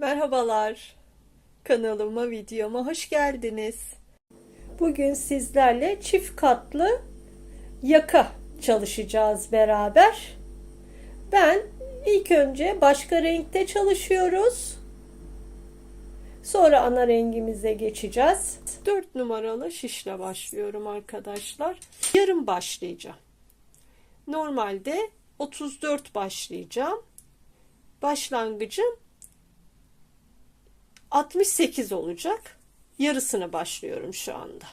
Merhabalar. Kanalıma, videoma hoş geldiniz. Bugün sizlerle çift katlı yaka çalışacağız beraber. Ben ilk önce başka renkte çalışıyoruz. Sonra ana rengimize geçeceğiz. 4 numaralı şişle başlıyorum arkadaşlar. Yarım başlayacağım. Normalde 34 başlayacağım. Başlangıcım 68 olacak. Yarısını başlıyorum şu anda.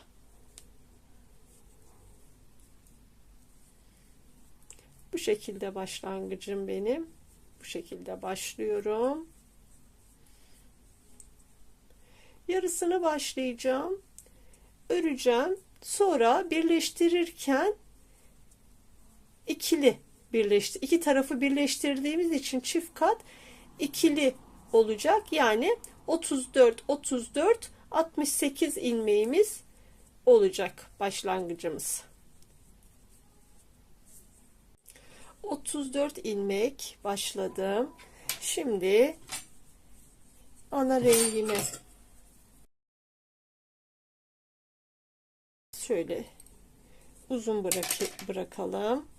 Bu şekilde başlangıcım benim. Bu şekilde başlıyorum. Yarısını başlayacağım. Öreceğim. Sonra birleştirirken ikili birleştir iki tarafı birleştirdiğimiz için çift kat ikili olacak. Yani 34 34 68 ilmeğimiz olacak başlangıcımız. 34 ilmek başladım. Şimdi ana rengimi şöyle uzun bırak bırakalım.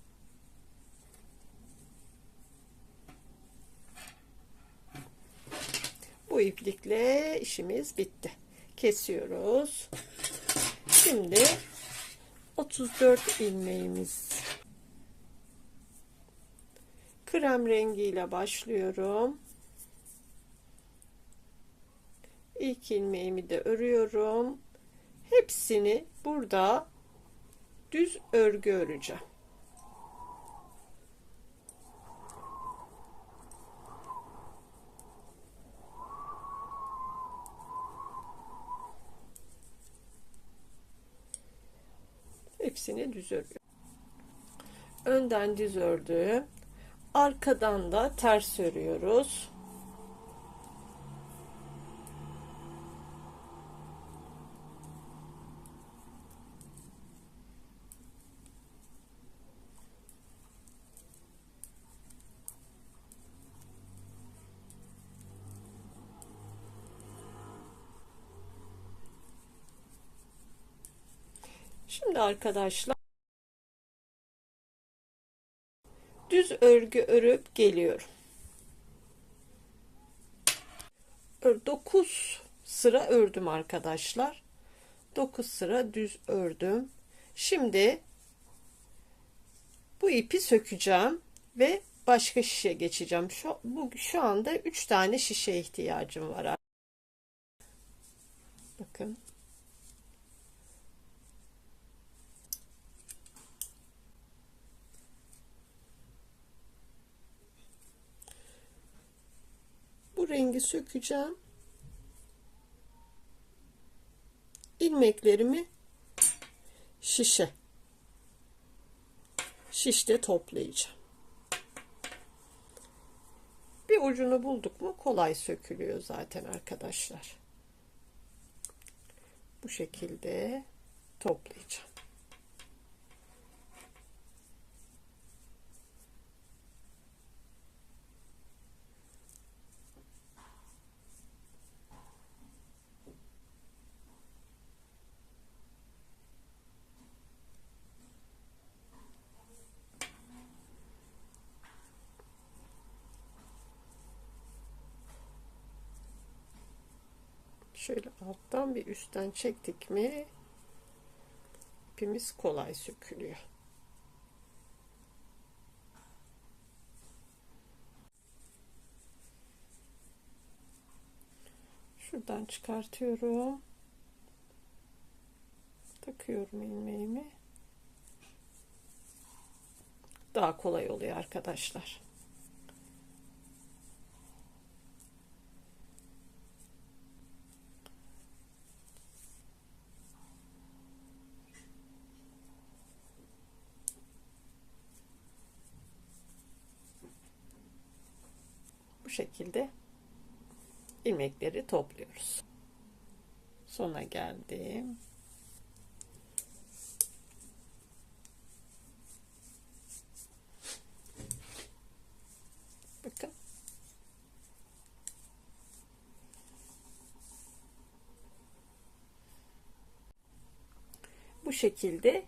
Bu iplikle işimiz bitti. Kesiyoruz. Şimdi 34 ilmeğimiz krem rengiyle başlıyorum. İlk ilmeğimi de örüyorum. Hepsini burada düz örgü öreceğim. Hepsini düz. Önden düz ördüm. Arkadan da ters örüyoruz. Şimdi arkadaşlar düz örgü örüp geliyorum. 9 sıra ördüm arkadaşlar. 9 sıra düz ördüm. Şimdi bu ipi sökeceğim ve başka şişe geçeceğim. Şu, bu, şu anda 3 tane şişe ihtiyacım var. Bakın. Bu rengi sökeceğim. ilmeklerimi şişe şişte toplayacağım. Bir ucunu bulduk mu kolay sökülüyor zaten arkadaşlar. Bu şekilde toplayacağım. Şöyle alttan bir üstten çektik mi ipimiz kolay sökülüyor. Şuradan çıkartıyorum. Takıyorum ilmeğimi. Daha kolay oluyor arkadaşlar. bu şekilde ilmekleri topluyoruz. Sona geldim. Bakın. Bu şekilde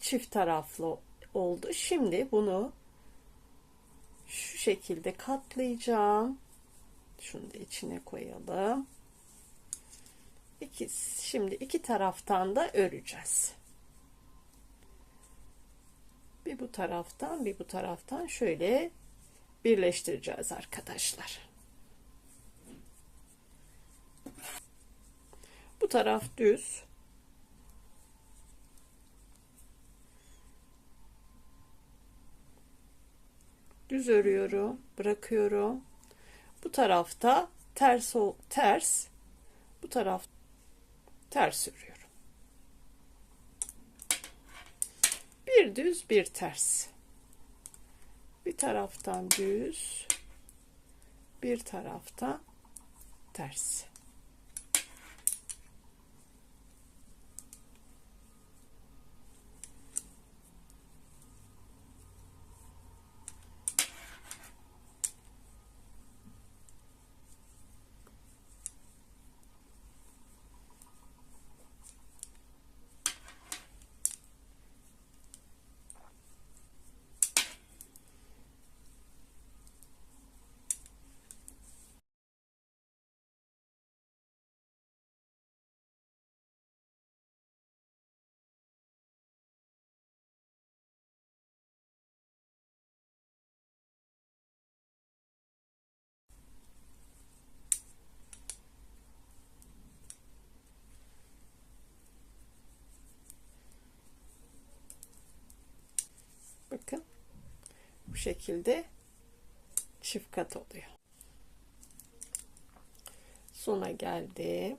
çift taraflı oldu. Şimdi bunu şu şekilde katlayacağım. Şunu da içine koyalım. İki, şimdi iki taraftan da öreceğiz. Bir bu taraftan bir bu taraftan şöyle birleştireceğiz arkadaşlar. Bu taraf düz. Düz örüyorum, bırakıyorum. Bu tarafta ters ters. Bu taraf ters örüyorum. Bir düz, bir ters. Bir taraftan düz, bir taraftan ters. Bakın bu şekilde çift kat oluyor. Sona geldi.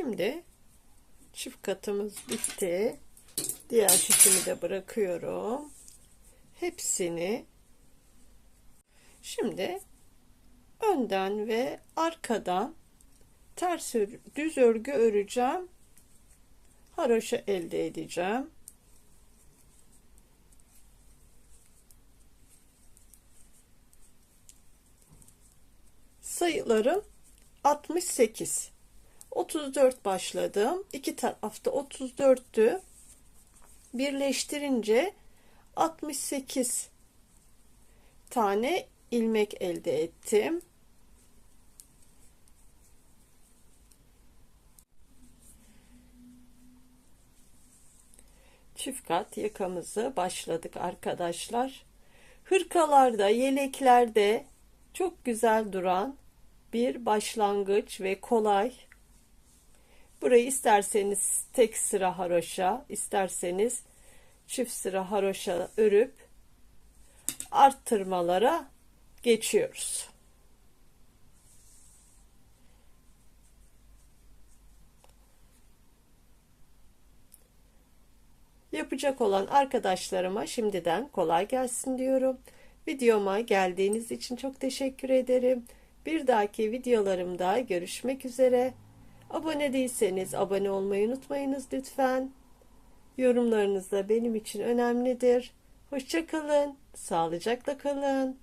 Şimdi çift katımız bitti. Diğer şişimi de bırakıyorum. Hepsini şimdi önden ve arkadan ters düz örgü öreceğim haroşa elde edeceğim. Sayılarım 68. 34 başladım. İki tarafta 34'tü. Birleştirince 68 tane ilmek elde ettim. çift kat yakamızı başladık arkadaşlar. Hırkalarda, yeleklerde çok güzel duran bir başlangıç ve kolay. Burayı isterseniz tek sıra haroşa, isterseniz çift sıra haroşa örüp arttırmalara geçiyoruz. Yapacak olan arkadaşlarıma şimdiden kolay gelsin diyorum. Videoma geldiğiniz için çok teşekkür ederim. Bir dahaki videolarımda görüşmek üzere. Abone değilseniz abone olmayı unutmayınız lütfen. Yorumlarınız da benim için önemlidir. Hoşçakalın, sağlıcakla kalın.